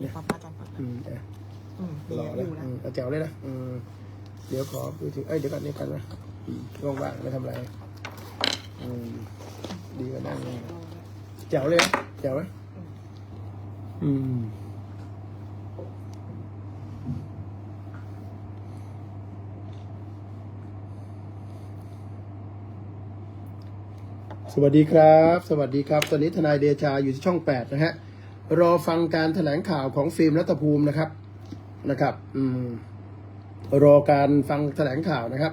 เนี่ยป๊าป๊าจันป๊าอืมเอ๊ะอืมดีรออแล้วยู่นะอืมเอาแจ๋วเลยนะอืมเดี๋ยวขอดูถึงเอ้ยเดี๋ยวก่อนเดี๋ยวก่อนนะอืมว่างๆไม่ทำอะไรอืมดีกว่านั่งเลยแจ๋วเลยนะแจ๋วไหมอืมสวัสดีครับ สวัสดีครับ ตอนนี้ทนายเดชาอยู่ที่ช่องแปดนะฮะ รอฟังการแถลงข่าวของฟิล์มรัตภูมินะครับนะครับ อืม รอการฟังแถลงข่าวนะครับ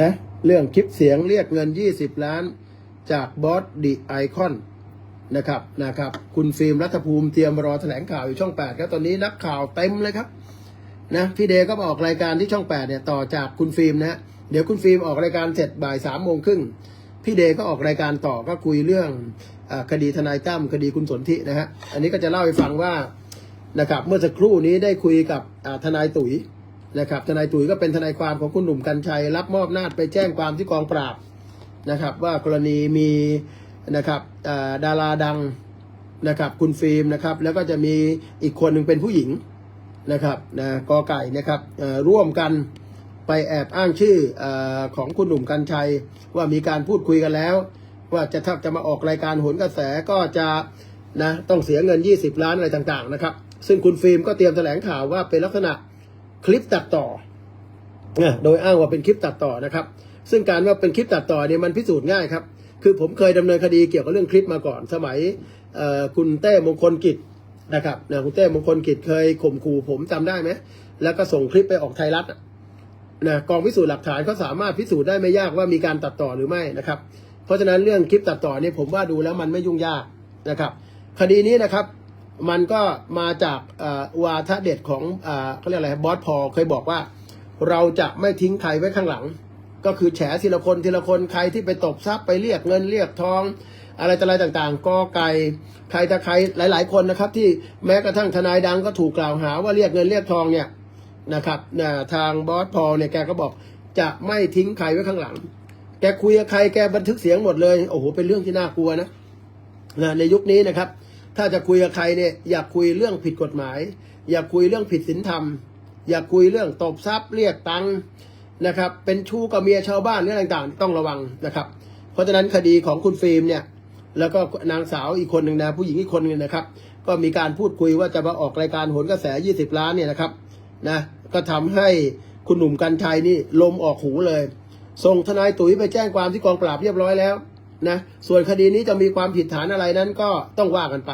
นะ เรื่องคลิปเสียงเรียกเงิน 20 ล้าน จากบอสดิไอคอนนะครับนะครับ คุณฟิล์มรัฐภูมิเตรียมรอแถลงข่าวอยู่ช่อง 8 ครับตอนนี้นักข่าวเต็มเลยครับนะพี่เดก็มาออกรายการที่ช่อง 8 เนี่ยต่อจากคุณฟิล์มนะฮะเดี๋ยวคุณฟิล์มออกรายการเสร็จบ่ายสามโมงครึ่ง พี่เดย์ก็ออกรายการต่อก็คุยเรื่องอคดีทนายตั้มคดีคุณสนธินะฮะอันนี้ก็จะเล่าให้ฟังว่านะครับเมื่อสักครู่นี้ได้คุยกับทนายตุ๋ยนะครับทนายตุ๋ยก็เป็นทนายความของคุณหนุ่มกัญชัย รับมอบหน้าจไปแจ้งความที่กองปราบนะครับ ว่ากรณีมีนะครับดาราดังนะครับคุณฟิล์มนะครับแล้วก็จะมีอีกคนหนึ่งเป็นผู้หญิงนะครับนะกอไก่นะครับร่วมกัน ไปแอบอ้างชื่ออของคุณหนุ่มกัญชัย ว่ามีการพูดคุยกันแล้ว ว่าจะถ้าจะมาออกรายการโหนกระแสก็จะนะต้องเสียเงิน 20 ล้านอะไรต่างๆนะครับ ซึ่งคุณฟิล์มก็เตรียมแถลงข่าวว่าเป็นลักษณะคลิปตัดต่อนะโดยอ้างว่าเป็นคลิปตัดต่อนะครับ ซึ่งการว่าเป็นคลิปตัดต่อเนี่ยมันพิสูจน์ง่ายครับ คือผมเคยดำเนินคดีเกี่ยวกับเรื่องคลิปมาก่อน สมัยคุณเต้มงคลกิจนะครับนะคุณเต้มงคลกิจเคยข่มขู่ผมจำได้ไหม แล้วก็ส่งคลิปไปออกไทยรัฐ นะกองพิสูจน์หลักฐานเขาสามารถพิสูจน์ได้ไม่ยากว่ามีการตัดต่อหรือไม่นะครับ เพราะฉะนั้นเรื่องคลิปตัดต่อเนี่ยผมว่าดูแล้วมันไม่ยุ่งยากนะครับ คดีนี้นะครับ มันก็มาจากอ่อวาทะเด็ดของเขาเรียกอะไรบอสพอเคยบอกว่า เราจะไม่ทิ้งใครไว้ข้างหลัง ก็คือแฉทีละคนทีละคนใครที่ไปตบทรัพย์ไปเรียกเงินเรียกทองอะไรต่ออะไรต่างๆกอไก่ใครตะใครหลาย ๆ คนนะครับ ที่แม้กระทั่งทนายดังก็ถูกกล่าวหาว่าเรียกเงินเรียกทองเนี่ย นะครับนะทางบอสพอลเนี่ยแกก็บอกจะไม่ทิ้งใครไว้ข้างหลัง แกคุยกับใครแกบันทึกเสียงหมดเลย โอ้โห เป็นเรื่องที่น่ากลัวนะนะในยุคนี้นะครับ ถ้าจะคุยกับใครเนี่ยอยากคุยเรื่องผิดกฎหมาย อยากคุยเรื่องผิดศีลธรรม อยากคุยเรื่องตบทรัพย์เรียกตังค์นะครับ เป็นชู้กับเมียชาวบ้านเรื่องต่างๆ ต้องระวังนะครับ เพราะฉะนั้นคดีของคุณฟิล์มเนี่ยแล้วก็นางสาวอีกคนหนึ่งนะผู้หญิงอีกคนหนึ่งนะครับ ก็มีการพูดคุยว่าจะมาออกรายการโหนกระแส 20 ล้านเนี่ยนะครับ นะก็ทำให้คุณหนุ่มกัญชัยนี่ลมออกหูเลย ส่งทนายตุ๋ยไปแจ้งความที่กองปราบเรียบร้อยแล้วนะส่วนคดีนี้จะมีความผิดฐานอะไรนั้นก็ต้องว่ากันไป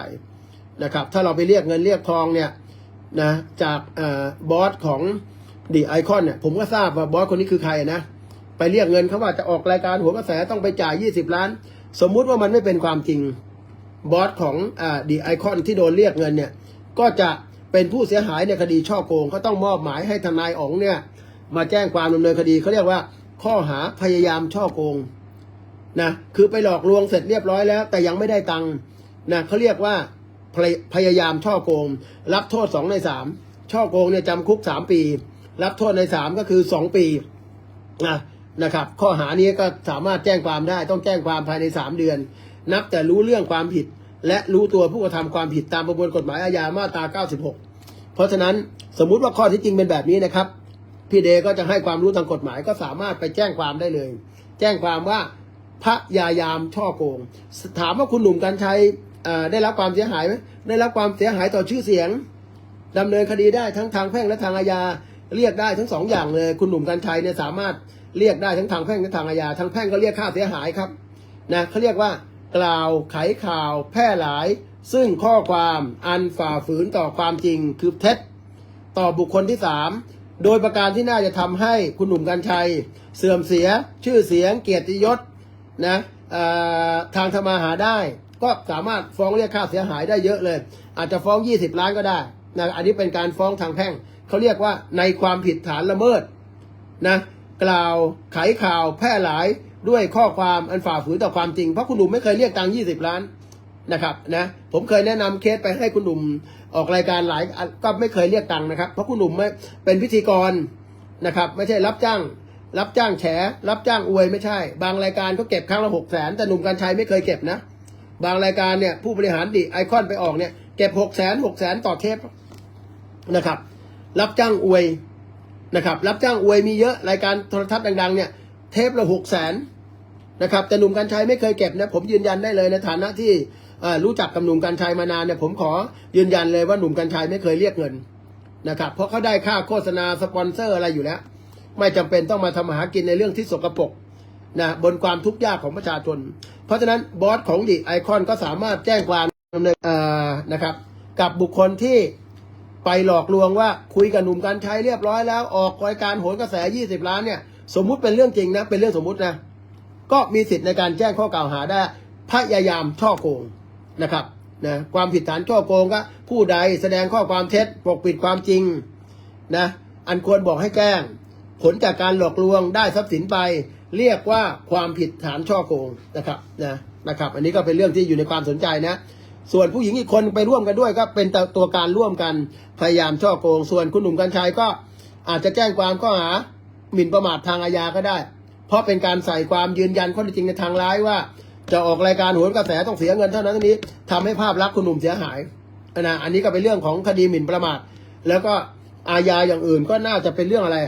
นะครับถ้าเราไปเรียกเงินเรียกทองเนี่ยนะจากอบอสของดีไอคอนเนี่ยผมก็ทราบว่าบอสคนนี้คือใครนะไปเรียกเงินเขาว่าจะออกรายการหัวกระแสต้องไปจ่าย 20 ล้าน สมมุติว่ามันไม่เป็นความจริงบอสของดีไอคอนที่โดนเรียกเงินเนี่ยก็จะ เป็นผู้เสียหายในคดีช่อโกงก็ต้องมอบหมายให้ทนายอ๋องเนี่ยมาแจ้งความดำเนินคดีเขาเรียกว่า ข้อหาพยายามช่อโกงนะคือไปหลอกลวงเสร็จเรียบร้อยแล้ว แต่ยังไม่ได้ตังค์นะเขาเรียกว่าพยพยายามช่อโกง รับโทษสองในสามช่อโกงเนี่ยจำคุกสามปี รับโทษในสามก็คือสองปีนะนะครับ ข้อหานี้ก็สามารถแจ้งความได้ต้องแจ้งความภายใน3เดือน นับแต่รู้เรื่องความผิด และรู้ตัวผู้กระทำความผิดตามประมวลกฎหมายอาญามาตรา 96 เพราะฉะนั้นสมมุติว่าข้อที่จริงเป็นแบบนี้นะครับพี่เดก็จะให้ความรู้ทางกฎหมายก็สามารถไปแจ้งความได้เลย แจ้งความว่าพยายามช่อโกง ถามว่าคุณหนุ่มกัญชัยได้รับความเสียหายไหมได้รับความเสียหายต่อชื่อเสียงดำเนินคดีได้ทั้งทางแพ่งและทางอาญาเรียกได้ทั้งสองอย่างเลย คุณหนุ่มกัญชัยเนี่ยสามารถเรียกได้ทั้งทางแพ่งและทางอาญาทางแพ่งก็เรียกค่าเสียหายครับนะเขาเรียกว่า กล่าวไขข่าวแพร่หลาย ซึ่งข้อความอันฝ่าฝืนต่อความจริงคือเท็จ ต่อบุคคลที่สามโดยประการที่น่าจะทำให้คุณหนุ่มกัญชัย เสื่อมเสียชื่อเสียงเกียรติยศนะทางธรรมาหาได้ ก็สามารถฟ้องเรียกค่าเสียหายได้เยอะเลย อาจจะฟ้อง 20 ล้านก็ได้นะอันนี้เป็นการฟ้องทางแพ่งเขาเรียกว่าในความผิดฐานละเมิดนะกล่าวไขข่าวแพร่หลาย ด้วยข้อความอันฝ่าฝืนต่อความจริง เพราะคุณหนุ่มไม่เคยเรียกตังค์20ล้านนะครับนะผมเคยแนะนำเคสไปให้คุณหนุ่มออกรายการหลายก็ไม่เคยเรียกตังค์นะครับ เพราะคุณหนุ่มไม่เป็นพิธีกรนะครับไม่ใช่รับจ้าง รับจ้างแฉรับจ้างอวยไม่ใช่ บางรายการก็เก็บครั้งละหกแสนแต่หนุ่มกัญชัยไม่เคยเก็บนะ บางรายการเนี่ยผู้บริหารดิไอคอนไปออกเนี่ยเก็บหกแสนหกแสนต่อเทปนะครับ รับจ้างอวยนะครับ รับจ้างอวยมีเยอะรายการโทรทัศน์ดัง ๆ เนี่ย เทปละหกแสน นะครับแต่หนุ่มกัญชัยไม่เคยเก็บนะผมยืนยันได้เลยในฐานะที่รู้จักกับหนุ่มกัญชัยมานานเนี่ยผมขอยืนยันเลยว่าหนุ่มกัญชัยไม่เคยเรียกเงินนะครับเพราะเขาได้ค่าโฆษณาสปอนเซอร์อะไรอยู่แล้ว ไม่จำเป็นต้องมาทำหากินในเรื่องที่สกปรกนะบนความทุกข์ยากของประชาชน เพราะฉะนั้นบอสของดิไอคอนก็สามารถแจ้งความดำเนินนะครับ กับบุคคลที่ไปหลอกลวงว่าคุยกับหนุ่มกัญชัยเรียบร้อยแล้วออกรายการโหนกระแส 20 ล้านเนี่ยสมมุติเป็นเรื่องจริงนะเป็นเรื่องสมมุตินะ ก็มีสิทธิ์ในการแจ้งข้อกล่าวหาได้พยายามช่อโกงนะครับนะความผิดฐานช่อโกงก็ผู้ใดแสดงข้อความเท็จปกปิดความจริงนะอันควรบอกให้แจ้ง ผลจากการหลอกลวงได้ทรัพย์สินไป เรียกว่าความผิดฐานช่อโกงนะครับนะนะครับ อันนี้ก็เป็นเรื่องที่อยู่ในความสนใจนะส่วนผู้หญิงอีกคนไปร่วมกันด้วยก็เป็นตัวการร่วมกันพยายามช่อโกง ส่วนคุณหนุ่มกัญชัยก็อาจจะแจ้งความข้อหาหมิ่นประมาททางอาญาก็ได้ เพราะเป็นการใส่ความยืนยันข้อเท็จจริงในทางร้ายว่า จะออกรายการโหนกระแสต้องเสียเงินเท่านั้นเท่านี้ทำให้ภาพลักษณ์คุณหนุ่มเสียหายนะอันนี้ก็เป็นเรื่องของคดีหมิ่นประมาทแล้วก็อาญาอย่างอื่นก็น่าจะเป็นเรื่องอะไร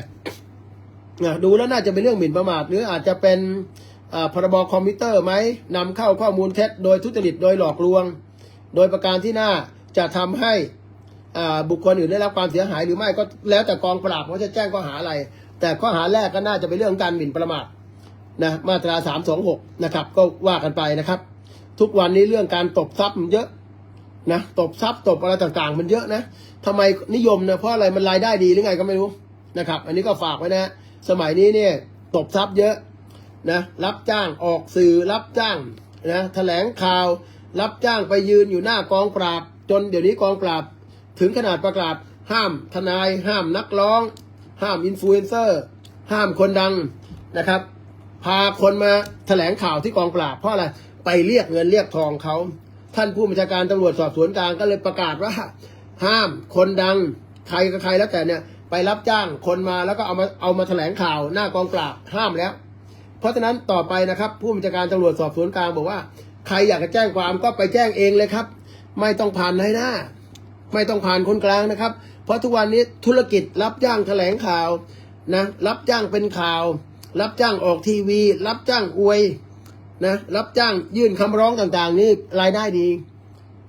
นะดูแล้วน่าจะเป็นเรื่องหมิ่นประมาท หรืออาจจะเป็นอ่าพรบคอมพิวเตอร์ไหมนำเข้าข้อมูลเท็จโดยทุจริตโดยหลอกลวง โดยประการที่น่าจะทำให้อ่าบุคคลอื่นได้รับความเสียหายหรือไม่ก็แล้วแต่กองปราบว่าจะแจ้งข้อหาอะไร แต่ข้อหาแรกก็น่าจะเป็นเรื่องการหมิ่นประมาทนะมาตราสามสองหกนะครับ ก็ว่ากันไปนะครับ ทุกวันนี้เรื่องการตบทรัพย์มันเยอะนะตบทรัพย์ตบอะไรต่างๆ มันเยอะนะทำไมนิยมนะเพราะอะไรมันรายได้ดีหรือไงก็ไม่รู้นะครับ อันนี้ก็ฝากไว้นะสมัยนี้เนี่ยตบทรัพย์เยอะนะรับจ้างออกสื่อรับจ้างนะแถลงข่าว รับจ้างไปยืนอยู่หน้ากองปราบ จนเดี๋ยวนี้กองปราบ ถึงขนาดประกาศห้ามทนายห้ามนักร้อง ห้ามอินฟลูเอนเซอร์ห้ามคนดังนะครับ พาคนมาแถลงข่าวที่กองปราบเพราะอะไรไปเรียกเงินเรียกทองเขา ท่านผู้บัญชาการตำรวจสอบสวนกลางก็เลยประกาศว่า ห้ามคนดังใครกับใครแล้วแต่เนี่ยไปรับจ้างคนมาแล้วก็เอามาเอามาแถลงข่าวหน้ากองปราบห้ามแล้ว เพราะฉะนั้นต่อไปนะครับ ผู้บัญชาการตำรวจสอบสวนกลางบอกว่า ใครอยากจะแจ้งความก็ไปแจ้งเองเลยครับ ไม่ต้องผ่านนายหน้า ไม่ต้องผ่านคนกลางนะครับ เพราะทุกวันนี้ธุรกิจรับจ้างแถลงข่าวนะรับจ้างเป็นข่าว รับจ้างออกทีวี รับจ้างอวยนะรับจ้างยื่นคำร้องต่างๆ นี่รายได้ดี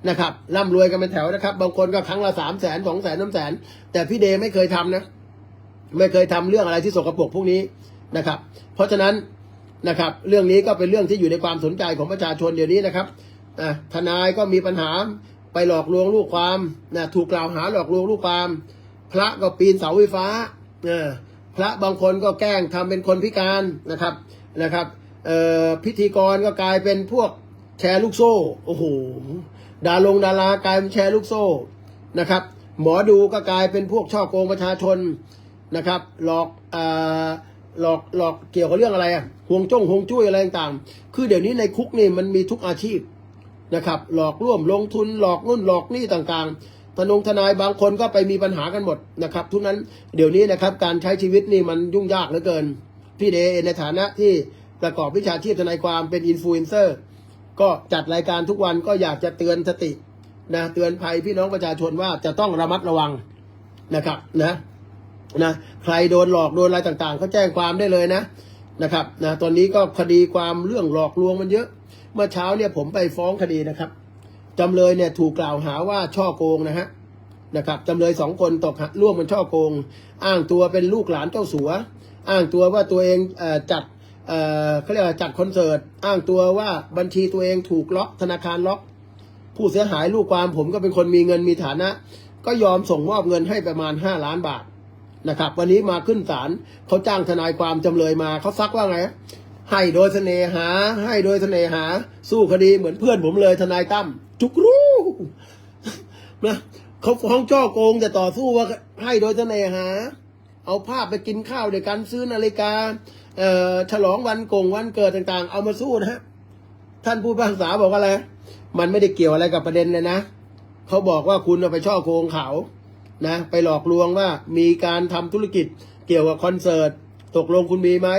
นะครับร่ำรวยกันเป็นแถวนะครับ บางคนก็ครั้งละสามแสนสองแสนน้ำแสน แต่พี่เดย์ไม่เคยทำนะ ไม่เคยทำเรื่องอะไรที่สกปรกพวกนี้นะครับ เพราะฉะนั้นนะครับ เรื่องนี้ก็เป็นเรื่องที่อยู่ในความสนใจของประชาชนเดี๋ยวนี้นะครับทนายก็มีปัญหา ไปหลอกลวงลูกความนะถูกกล่าวหาหลอกลวงลูกความ พระก็ปีนเสาไฟฟ้าเออพระบางคนก็แกล้งทำเป็นคนพิการนะครับนะครับเอ่อพิธีกรก็กลายเป็นพวกแชร์ลูกโซ่โอ้โหดาลงดารากลายเป็นแชร์ลูกโซ่นะครับ หมอดูก็กลายเป็นพวกช่อโกงประชาชนนะครับ หลอกอ่าหลอกหลอกเกี่ยวกับเรื่องอะไรอะห่วงจ้งห่วงจุ้ยอะไรต่างๆ คือเดี๋ยวนี้ในคุกนี่มันมีทุกอาชีพ นะครับหลอกร่วมลงทุนหลอกนู่นหลอกนี่ต่างๆทนงทนายบางคนก็ไปมีปัญหากันหมดนะครับทุกนั้นเดี๋ยวนี้นะครับการใช้ชีวิตนี่มันยุ่งยากเหลือเกิน พี่เดในฐานะที่ประกอบวิชาชีพทนายความเป็นอินฟลูเอนเซอร์ก็จัดรายการทุกวันก็อยากจะเตือนสตินะเตือนภัยพี่น้องประชาชนว่าจะต้องระมัดระวังนะครับนะนะใครโดนหลอกโดนอะไรต่างๆเขาแจ้งความได้เลยนะนะครับนะตอนนี้ก็คดีความเรื่องหลอกลวงมันเยอะ มื่อเช้าเนี่ยผมไปฟ้องคดีนะครับจำเลยเนี่ยถูกกล่าวหาว่าช่อโกงนะฮะนะครับจำเลยสองคนตกร่วมมันช่อโกง อ้างตัวเป็นลูกหลานเจ้าสัว อ้างตัวว่าตัวเองเอจัดเอเขาเรียกว่าจัดคอนเสิร์ตอ้างตัวว่าบัญชีตัวเองถูกล็อกธนาคารล็อก ผู้เสียหายลูกความผมก็เป็นคนมีเงินมีฐานะ ก็ยอมส่งมอบเงินให้ประมาณ 5 ล้านบาทนะครับ วันนี้มาขึ้นศาลเขาจ้างทนายความจำเลยมาเขาซักว่าไง ให้โดยเสน่หา ให้โดยเสน่หา สู้คดีเหมือนเพื่อนผมเลยทนายตั้มจุกรู้นะเขาฟ้องจ้อโกงแต่ต่อสู้ว่าให้โดยเสน่หา เอาภาพไปกินข้าวเดียวกันซื้อนาฬิกาเอ่อฉลองวันกงวันเกิดต่างๆ เอามาสู้นะฮะท่านผู้พิพากษาบอกว่าอะไรมันไม่ได้เกี่ยวอะไรกับประเด็นเลยนะเขาบอกว่าคุณไปช่อโกงเขานะ ไปหลอกลวงว่ามีการทำธุรกิจเกี่ยวกับคอนเสิร์ต ตกลงคุณมีไหม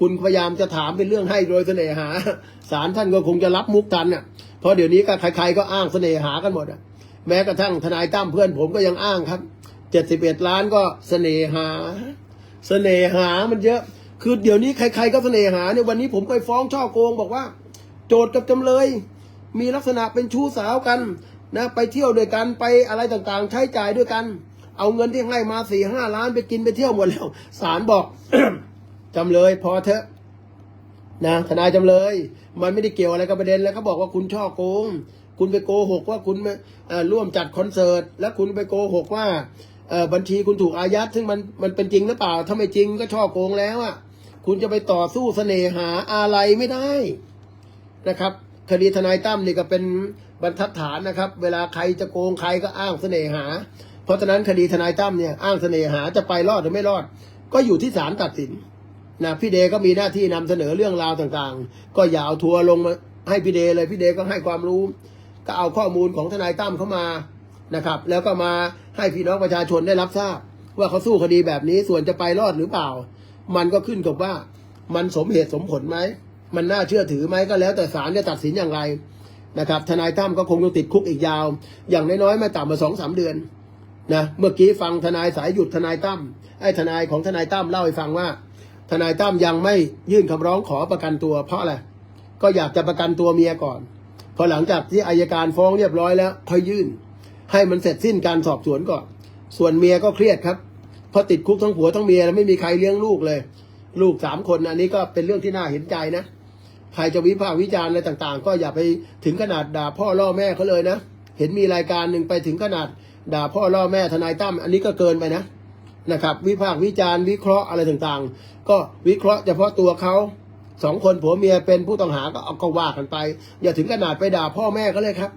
คุณพยายามจะถามเป็นเรื่องให้โดยเสน่หาศาลท่านก็คงจะรับมุกทันอะเพราะเดี๋ยวนี้ก็ใครๆก็อ้างเสน่หากันหมดอะแม้กระทั่งทนายตั้มเพื่อนผมก็ยังอ้างครับเจ็ดสิบเอ็ดล้านก็เสน่หา เสน่หามันเยอะ คือเดี๋ยวนี้ใครๆก็เสน่หาเนี่ยวันนี้ผมไปฟ้องช่อโกงบอกว่า โจทย์กับจำเลย มีลักษณะเป็นชู้สาวกันนะไปเที่ยวด้วยกันไปอะไรต่างๆ ใช้จ่ายด้วยกัน เอาเงินที่ให้มาสี่ห้าล้านไปกินไปเที่ยวหมดแล้วศาลบอก จำเลยพอเถอะนะทนายจำเลย มันไม่ได้เกี่ยวอะไรกับประเด็นแล้วเขาบอกว่าคุณช่อโกง คุณไปโกหกว่าคุณร่วมจัดคอนเสิร์ต แล้วคุณไปโกหกว่าบัญชีคุณถูกอายัด ซึ่งมันมันเป็นจริงหรือเปล่าถ้าไม่จริงก็ช่อโกงแล้วอะคุณจะไปต่อสู้เสน่หาอะไรไม่ได้นะครับ คดีทนายตั้มนี่ก็เป็นบรรทัดฐานนะครับ เวลาใครจะโกงใครก็อ้างเสน่หา เพราะฉะนั้นคดีทนายตั้มเนี่ยอ้างเสน่หาจะไปรอดหรือไม่รอด ก็อยู่ที่ศาลตัดสิน นะพี่เดก็มีหน้าที่นำเสนอเรื่องราวต่างๆ ก็อย่าเอาทัวร์ลงมาให้พี่เดเลยพี่เดก็ให้ความรู้ ก็เอาข้อมูลของทนายตั้มเข้ามานะครับ แล้วก็มาให้พี่น้องประชาชนได้รับทราบ ว่าเขาสู้คดีแบบนี้ส่วนจะไปรอดหรือเปล่า มันก็ขึ้นกับว่ามันสมเหตุสมผลไหมมันน่าเชื่อถือไหมก็แล้วแต่ศาลจะตัดสินอย่างไรนะครับทนายตั้มก็คงต้องติดคุกอีกยาว อย่างน้อยๆไม่ต่ำกว่าสองสามเดือนนะเมื่อกี้ฟังทนายสายหยุดทนายตั้มไอ้ทนายของทนายตั้มเล่าให้ฟังว่า ทนายตั้มยังไม่ยื่นคำร้องขอประกันตัว เพราะอะไรก็อยากจะประกันตัวเมียก่อน พอหลังจากที่อายการฟ้องเรียบร้อยแล้วค่อยยื่น ให้มันเสร็จสิ้นการสอบสวนก่อน ส่วนเมียก็เครียดครับเพราะติดคุกทั้งผัวทั้งเมียแล้วไม่มีใครเลี้ยงลูกเลย ลูกสามคนอันนี้ก็เป็นเรื่องที่น่าเห็นใจนะใครจะวิพากษ์วิจารณ์อะไรต่างๆ ก็อย่าไปถึงขนาดด่าพ่อล่อแม่เขาเลยนะ เห็นมีรายการหนึ่งไปถึงขนาดด่าพ่อล่อแม่ทนายตั้มอันนี้ก็เกินไปนะ นะครับวิพากษ์วิจารณ์วิเคราะห์อะไรต่างๆ ก็วิเคราะห์เฉพาะตัวเขาสองคนผัวเมียเป็นผู้ต้องหาก็เอาก็ว่ากันไป อย่าถึงขนาดไปด่าพ่อแม่ก็เลยครับ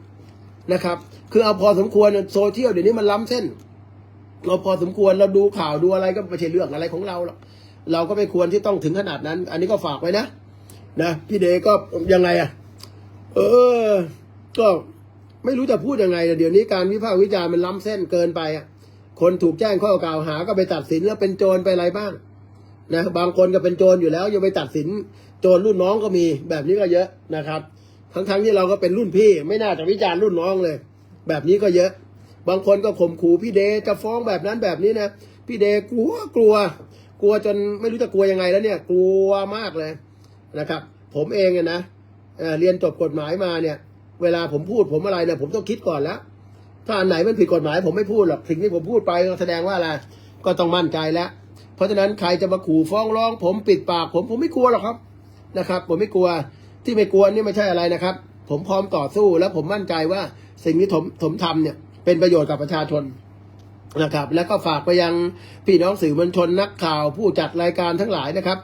นะครับ คือเอาพอสมควรโซเชียลเดี๋ยวนี้มันล้ำเส้นเราพอสมควรเราดูข่าวดูอะไรก็ไม่ใช่เรื่องอะไรของเราหรอกเราก็ไม่ควรที่ต้องถึงขนาดนั้น อันนี้ก็ฝากไว้นะนะพี่เดก็ยังไงอะเออ ก็ไม่รู้จะพูดยังไง เดี๋ยวนี้การวิพากษ์วิจารณ์มันล้ำเส้นเกินไปอะ คนถูกแจ้งข้อกล่าวหาก็ไปตัดสินแล้วเป็นโจรไปอะไรบ้างนะบางคนก็เป็นโจรอยู่แล้วยังไปตัดสินโจรรุ่นน้องก็มีแบบนี้ก็เยอะนะครับ ทั้งๆที่เราก็เป็นรุ่นพี่ ไม่น่าจะวิจารณ์รุ่นน้องเลย แบบนี้ก็เยอะ บางคนก็ข่มขู่พี่เดจะฟ้องแบบนั้นแบบนี้นะพี่เดกลัวกลัว กลัวจนไม่รู้จะกลัวยังไงแล้วเนี่ย กลัวมากเลยนะครับ ผมเองอะนะเอ่อเรียนจบกฎหมายมาเนี่ย เวลาผมพูดผมอะไรเนี่ยผมต้องคิดก่อนแล้ว ถ้าอันไหนมันผิดกฎหมายผมไม่พูดหรอกสิ่งที่ผมพูดไปก็แสดงว่าอะไรก็ต้องมั่นใจแล้ว เพราะฉะนั้นใครจะมาขู่ฟ้องร้อง ผมปิดปาก ผมผมไม่กลัวหรอกครับนะครับ ผมไม่กลัวที่ไม่กลัวนี่ไม่ใช่อะไรนะครับ ผมพร้อมต่อสู้แล้วผมมั่นใจว่าสิ่งที่ผมผมทำเนี่ยเป็นประโยชน์กับประชาชนนะครับ แล้วก็ฝากไปยังพี่น้องสื่อมวลชนนักข่าวผู้จัดรายการทั้งหลายนะครับ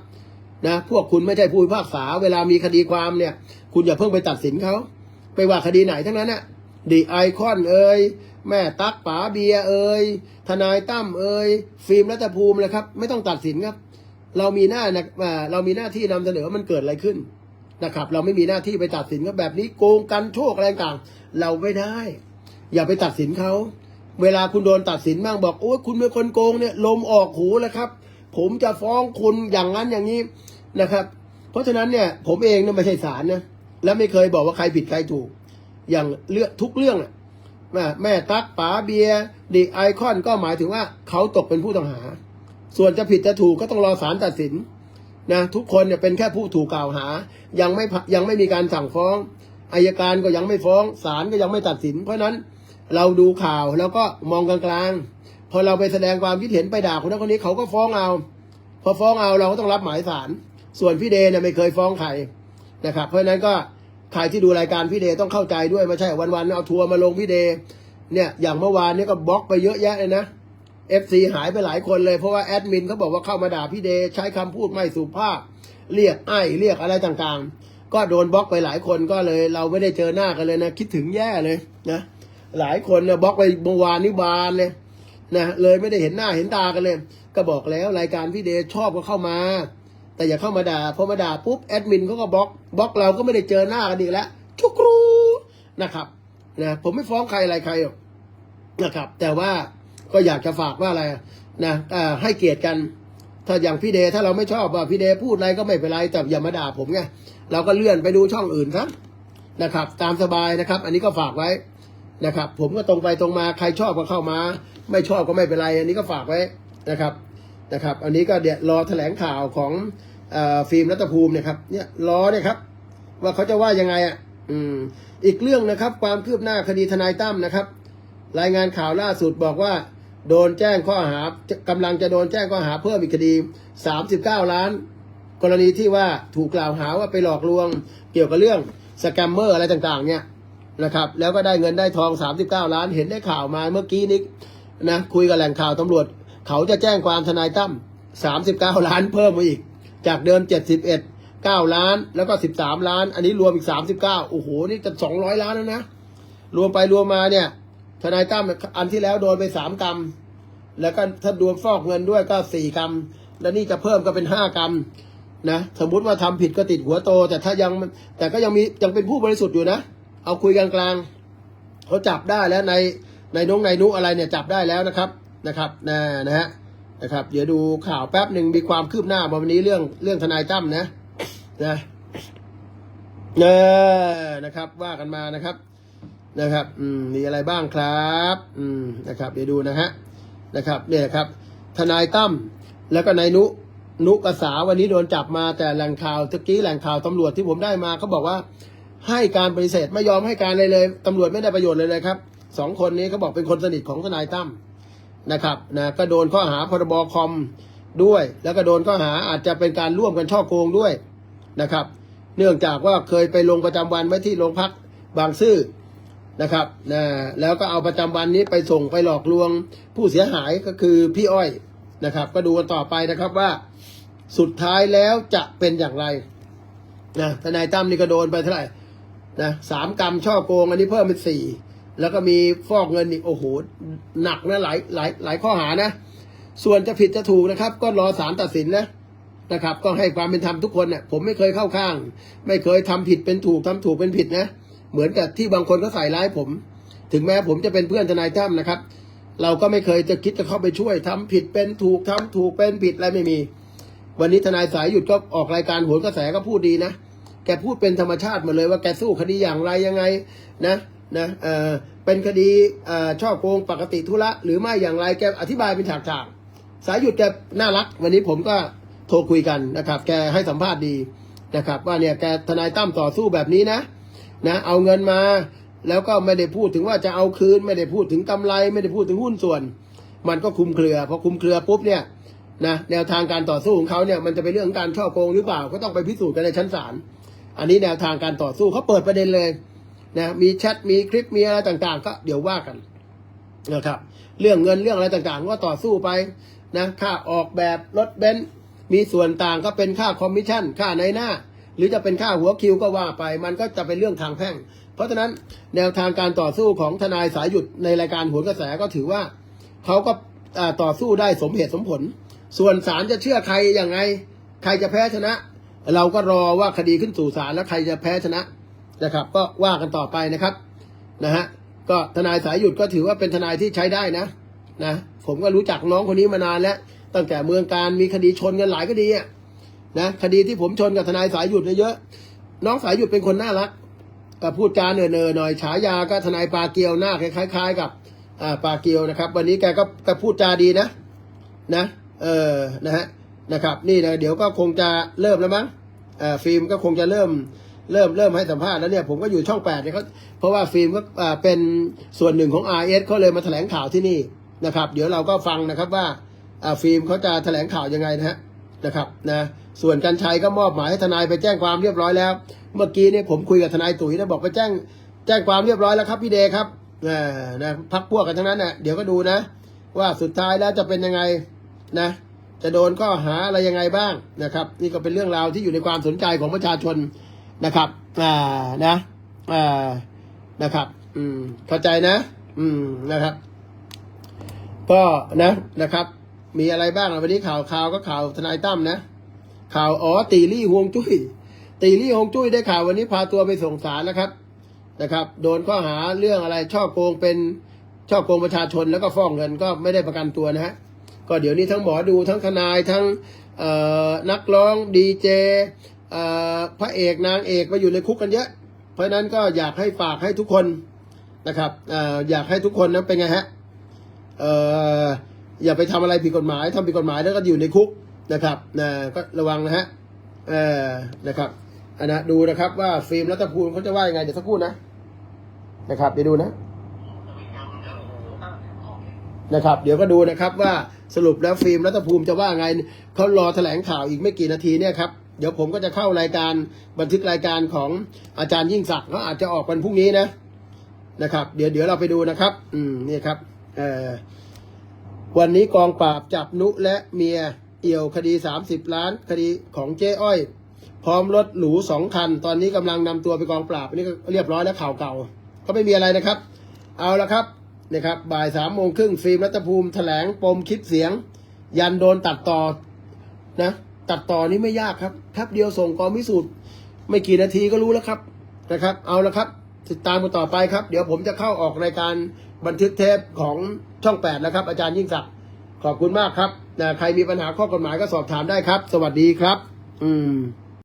นะพวกคุณไม่ใช่ผู้พิพากษา เวลามีคดีความเนี่ย คุณอย่าเพิ่งไปตัดสินเขา ไปว่าคดีไหนทั้งนั้นน่ะ ดีไอคอนเอ่ยแม่ตักป๋าเบียเอ่ยทนายตั้มเอ่ยฟิล์มรัฐภูมิเลยครับ ไม่ต้องตัดสินครับ เรามีหน้านะอ่าเรามีหน้าที่นำเสนอว่ามันเกิดอะไรขึ้นนะครับ เราไม่มีหน้าที่ไปตัดสินก็แบบนี้โกงกันโชคอะไรต่างเราไม่ได้ อย่าไปตัดสินเขาเวลาคุณโดนตัดสินบ้างบอกโอ้ยคุณเป็นคนโกงเนี่ยลมออกหูแล้วครับ ผมจะฟ้องคุณอย่างนั้นอย่างนี้นะครับ เพราะฉะนั้นเนี่ยผมเองเนี่ยไม่ใช่ศาลนะและไม่เคยบอกว่าใครผิดใครถูก อย่างเรื่องทุกเรื่องอะแม่แม่ตักป๋าเบียร์ดิไอคอนก็หมายถึงว่าเขาตกเป็นผู้ต้องหา ส่วนจะผิดจะถูกก็ต้องรอศาลตัดสินนะทุกคนเนี่ยเป็นแค่ผู้ถูกกล่าวหา ยังไม่ยังไม่มีการสั่งฟ้องอายการก็ยังไม่ฟ้องศาลก็ยังไม่ตัดสิน เพราะฉะนั้นเราดูข่าวแล้วก็มองกลางๆพอเราไปแสดงความคิดเห็นไปด่าคนนั้นคนนี้เขาก็ฟ้องเอา พอฟ้องเอาเราก็ต้องรับหมายศาลส่วนพี่เดเนี่ยไม่เคยฟ้องใครนะครับ เพราะฉะนั้นก็ ใครที่ดูรายการพี่เดย์ต้องเข้าใจด้วยไม่ใช่วันๆเอาทัวร์มาลงพี่เดย์เนี่ยอย่างเมื่อวานนี้ก็บล็อกไปเยอะแยะเลยนะเอฟซีหายไปหลายคนเลยเพราะว่าแอดมินเขาบอกว่าเข้ามาด่าพี่เดย์ใช้คำพูดไม่สุภาพ เรียกไอ้เรียกอะไรต่างๆ ก็โดนบล็อกไปหลายคนก็เลย เราไม่ได้เจอหน้ากันเลยนะ คิดถึงแย่เลยนะหลายคนเนี่ยบล็อกไปเมื่อวานนี้บานเลยนะเลยไม่ได้เห็นหน้าเห็นตากันเลย ก็บอกแล้วรายการพี่เดย์ชอบก็เข้ามา แต่อย่าเข้ามาด่าพอมาด่าปุ๊บแอดมินเขาก็บล็อกบล็อกเราก็ไม่ได้เจอหน้ากันอีกแล้วชุกรูนะครับนะผมไม่ฟ้องใครอะไรใครหรอกนะครับ แต่ว่าก็อยากจะฝากว่าอะไรนะอ่าให้เกียรติกัน ถ้าอย่างพี่เดถ้าเราไม่ชอบว่าพี่เดพูดอะไรก็ไม่เป็นไรแต่อย่ามาด่าผมไงเราก็เลื่อนไปดูช่องอื่นซะนะครับ ตามสบายนะครับ อันนี้ก็ฝากไว้นะครับ ผมก็ตรงไปตรงมาใครชอบก็เข้ามา ไม่ชอบก็ไม่เป็นไร อันนี้ก็ฝากไว้นะครับ นะครับ อันนี้ก็เดี๋ยวรอแถลงข่าวของอฟิล์มรัตภูมิเนี่ยครับเนี่ยรอเนี่ยครับ ว่าเขาจะว่ายังไงอะอืมอีกเรื่องนะครับ ความคืบหน้าคดีทนายตั้มนะครับ รายงานข่าวล่าสุดบอกว่า โดนแจ้งข้อหากำลังจะโดนแจ้งข้อหาเพิ่มอีกคดี 39 ล้าน กรณีที่ว่าถูกกล่าวหาว่าไปหลอกลวง เกี่ยวกับเรื่องสแกมเมอร์อะไรต่างๆ เนี่ยนะครับ แล้วก็ได้เงินได้ทอง 39 ล้านเห็นได้ข่าวมาเมื่อกี้นี้นะคุยกับแหล่งข่าวตำรวจ เขาจะแจ้งความทนายตั้ม39ล้านเพิ่มมาอีก จากเดิม71 9ล้าน แล้วก็13ล้าน อันนี้รวมอีก39โอ้โห นี่จะ200ล้านแล้วนะ รวมไปรวมมาเนี่ย ทนายตั้มอันที่แล้วโดนไปสามกรรม แล้วก็ถ้ารวมฟอกเงินด้วยก็สี่กรรม แล้วนี่จะเพิ่มก็เป็นห้ากรรมนะ สมมุติว่าทำผิดก็ติดหัวโต แต่ถ้ายังแต่ก็ยังมียังเป็นผู้บริสุทธิ์อยู่นะ เอาคุยกลางๆเขาจับได้แล้วในในนงในนุอะไรเนี่ยจับได้แล้วนะครับ นะครับนะนะฮะนะครับเดี๋ยวดูข่าวแป๊บหนึ่งมีความคืบหน้ามาวันนี้เรื่องเรื่องทนายตั้มนะนะเออนะครับ ว่ากันมานะครับนะครับอืมมีอะไรบ้างครับอืมนะครับ เดี๋ยวดูนะฮะนะครับ เนี่ยครับ ทนายตั้มแล้วก็นายนุนุกษาวันนี้โดนจับมาแต่แหล่งข่าวตะกี้แหล่งข่าวตำรวจที่ผมได้มาเขาบอกว่า ให้การปฏิเสธไม่ยอมให้การเลยเลยตำรวจไม่ได้ประโยชน์เลยเลยครับสองคนนี้เขาบอกเป็นคนสนิทของทนายตั้ม นะครับนะก็โดนข้อหาพรบคอมด้วย แล้วก็โดนข้อหาอาจจะเป็นการร่วมกันช่อโกงด้วยนะครับ เนื่องจากว่าเคยไปลงประจำวันไว้ที่โรงพักบางซื่อนะครับนะแล้วก็เอาประจำวันนี้ไปส่งไปหลอกลวงผู้เสียหายก็คือพี่อ้อยนะครับ ก็ดูกันต่อไปนะครับว่าสุดท้ายแล้วจะเป็นอย่างไรนะทนายตั้มนี่ก็โดนไปเท่าไหร่นะสามกรรมช่อโกงอันนี้เพิ่มเป็นสี่ แล้วก็มีฟอกเงินอีกโอ้โหหนักนะหลายหลายหลายข้อหานะ ส่วนจะผิดจะถูกนะครับ ก็รอศาลตัดสินนะนะครับก็ให้ความเป็นธรรมทุกคนเนี่ยผมไม่เคยเข้าข้าง ไม่เคยทำผิดเป็นถูกทำถูกเป็นผิดนะ เหมือนกับที่บางคนก็ใส่ร้ายผม ถึงแม้ผมจะเป็นเพื่อนทนายตั้มนะครับ เราก็ไม่เคยจะคิดจะเข้าไปช่วยทำผิดเป็นถูกทำถูกเป็นผิดอะไรไม่มี วันนี้ทนายสายหยุดก็ออกรายการโหนกระแสก็พูดดีนะแกพูดเป็นธรรมชาติมาเลยว่าแกสู้คดีอย่างไรยังไงนะ นะเออเป็นคดีเอ่อช่อโกงปกติธุระหรือไม่อย่างไรแกอธิบายเป็นฉากๆ สายหยุดแกน่ารัก วันนี้ผมก็โทรคุยกันนะครับ แกให้สัมภาษณ์ดีนะครับ ว่าเนี่ยแกทนายตั้มต่อสู้แบบนี้นะนะเอาเงินมาแล้วก็ไม่ได้พูดถึงว่าจะเอาคืน ไม่ได้พูดถึงกำไร ไม่ได้พูดถึงหุ้นส่วน มันก็คุมเครือพอคุมเครือปุ๊บเนี่ยนะแนวทางการต่อสู้ของเขาเนี่ยมันจะเป็นเรื่องของการช่อโกงหรือเปล่าก็ต้องไปพิสูจน์กันในชั้นศาลอันนี้แนวทางการต่อสู้เขาเปิดประเด็นเลย นะมีแชทมีคลิปมีอะไรต่างๆ ก็เดี๋ยวว่ากันนะครับ เรื่องเงินเรื่องอะไรต่างๆ ก็ต่อสู้ไปนะค่าออกแบบรถเบนซ์มีส่วนต่างก็เป็นค่าคอมมิชชั่น ค่าในหน้า หรือจะเป็นค่าหัวคิวก็ว่าไป มันก็จะเป็นเรื่องทางแพ่ง เพราะฉะนั้นแนวทางการต่อสู้ของทนายสายหยุดในรายการโหนกระแสก็ถือว่าเขาก็ต่อสู้ได้สมเหตุสมผล ส่วนศาลจะเชื่อใครยังไง ใครจะแพ้ชนะ เราก็รอว่าคดีขึ้นสู่ศาลแล้วใครจะแพ้ชนะ นะครับ ก็ว่ากันต่อไปนะครับนะฮะก็ทนายสายหยุดก็ถือว่าเป็นทนายที่ใช้ได้นะนะผมก็รู้จักน้องคนนี้มานานแล้ว ตั้งแต่เมืองการมีคดีชนกันหลายคดีอะนะคดีที่ผมชนกับทนายสายหยุดเยอะน้องสายหยุดเป็นคนน่ารักก็พูดจาเนอเนอๆหน่อยฉายาก็ทนายปลาเกียวหน้าคล้ายๆ กับอ่าปลาเกียวนะครับ วันนี้แกก็ก็พูดจาดีนะนะเออนะฮะนะครับ นี่นะเดี๋ยวก็คงจะเริ่มแล้วมั้งอ่าฟิล์มก็คงจะเริ่ม เริ่มเริ่มให้สัมภาษณ์แล้วเนี่ยผมก็อยู่ช่องแปดเนี่ยเขาเพราะว่าฟิล์มก็เป็นส่วนหนึ่งของ r อเขาเลยมาแถลงข่าวที่นี่นะครับ เดี๋ยวเราก็ฟังนะครับว่าฟิล์มเขาจะแถลงข่าวยังไงนะฮะนะครับนะส่วนกันชัยก็มอบหมายให้ทนายไปแจ้งความเรียบร้อยแล้ว เมื่อกี้เนี่ยผมคุยกับทนายตุ๋ยนะบอกไปแจ้งแจ้งความเรียบร้อยแล้วครับพี่เดครับนะพักพวกกันทั้งนั้นนะเดี๋ยวก็ดูนะ ว่าสุดท้ายแล้วจะเป็นยังไงนะจะโดนข้อหาอะไรยังไงบ้างนะครับ นี่ก็เป็นเรื่องราวที่อยู่ในความสนใจของประชาชน นะครับอ่านะอ่านะครับ อืมเข้าใจนะ อืมนะครับ ก็นะนะครับ มีอะไรบ้างวันนี้ข่าวข่าวก็ข่าวทนายตั้มนะ ข่าวอ๋อตีรี่ฮวงจุ้ยตีรี่ฮวงจุ้ยได้ข่าววันนี้พาตัวไปส่งศาลนะครับนะครับ โดนข้อหาเรื่องอะไรช่อโกงเป็นช่อโกงประชาชนแล้วก็ฟ้องเงินก็ไม่ได้ประกันตัวนะฮะก็เดี๋ยวนี้ทั้งหมอดูทั้งทนายทั้งเอ่อนักร้องดีเจ พระเอกนางเอกมาอยู่ในคุกกันเยอะ เพราะนั้นก็อยากให้ฝากให้ทุกคนนะครับออยากให้ทุกคนนะเป็นไงฮะอออย่าไปทำอะไรผิดกฎหมายทำผิดกฎหมายแล้วก็อยู่ในคุกนะครับนะก็ระวังนะฮะนะครับอันนะดูนะครับว่าฟิล์มรัฐภูมิเขาจะว่ายังไงเดี๋ยวสักครู่นะนะครับเดี๋ยวดูนะนะครับ เดี๋ยวก็ดูนะครับว่าสรุปแล้วฟิล์มรัฐภูมิจะว่าไงเขารอแถลงข่าวอีกไม่กี่นาทีเนี่ยครับ เดี๋ยวผมก็จะเข้ารายการบันทึกรายการของอาจารย์ยิ่งศักดิ์เขาอาจจะออกวันพรุ่งนี้นะนะครับ เดี๋ยวเดี๋ยวเราไปดูนะครับ อืมนี่ครับเอ่อวันนี้กองปราบจับนุและเมียเอี่ยวคดีสามสิบล้าน คดีของเจ้อ้อย พร้อมรถหรูสองคัน ตอนนี้กำลังนำตัวไปกองปราบอันนี้ก็เรียบร้อยแล้วข่าวเก่า ก็ไม่มีอะไรนะครับ เอาละครับนะครับบ่ายสามโมงครึ่งฟิล์มรัฐภูมิแถลงปมคลิปเสียง ยันโดนตัดต่อนะ ตัดต่อนี้ไม่ยากครับแป๊บเดียวส่งกองพิสูจน์ไม่กี่นาทีก็รู้แล้วครับนะครับ เอาละครับ ติดตามกันต่อไปครับ เดี๋ยวผมจะเข้าออกรายการบันทึกเทปของช่องแปดแล้วครับ อาจารย์ยิ่งศักดิ์ขอบคุณมากครับนะใครมีปัญหาข้อกฎหมายก็สอบถามได้ครับ สวัสดีครับ อืม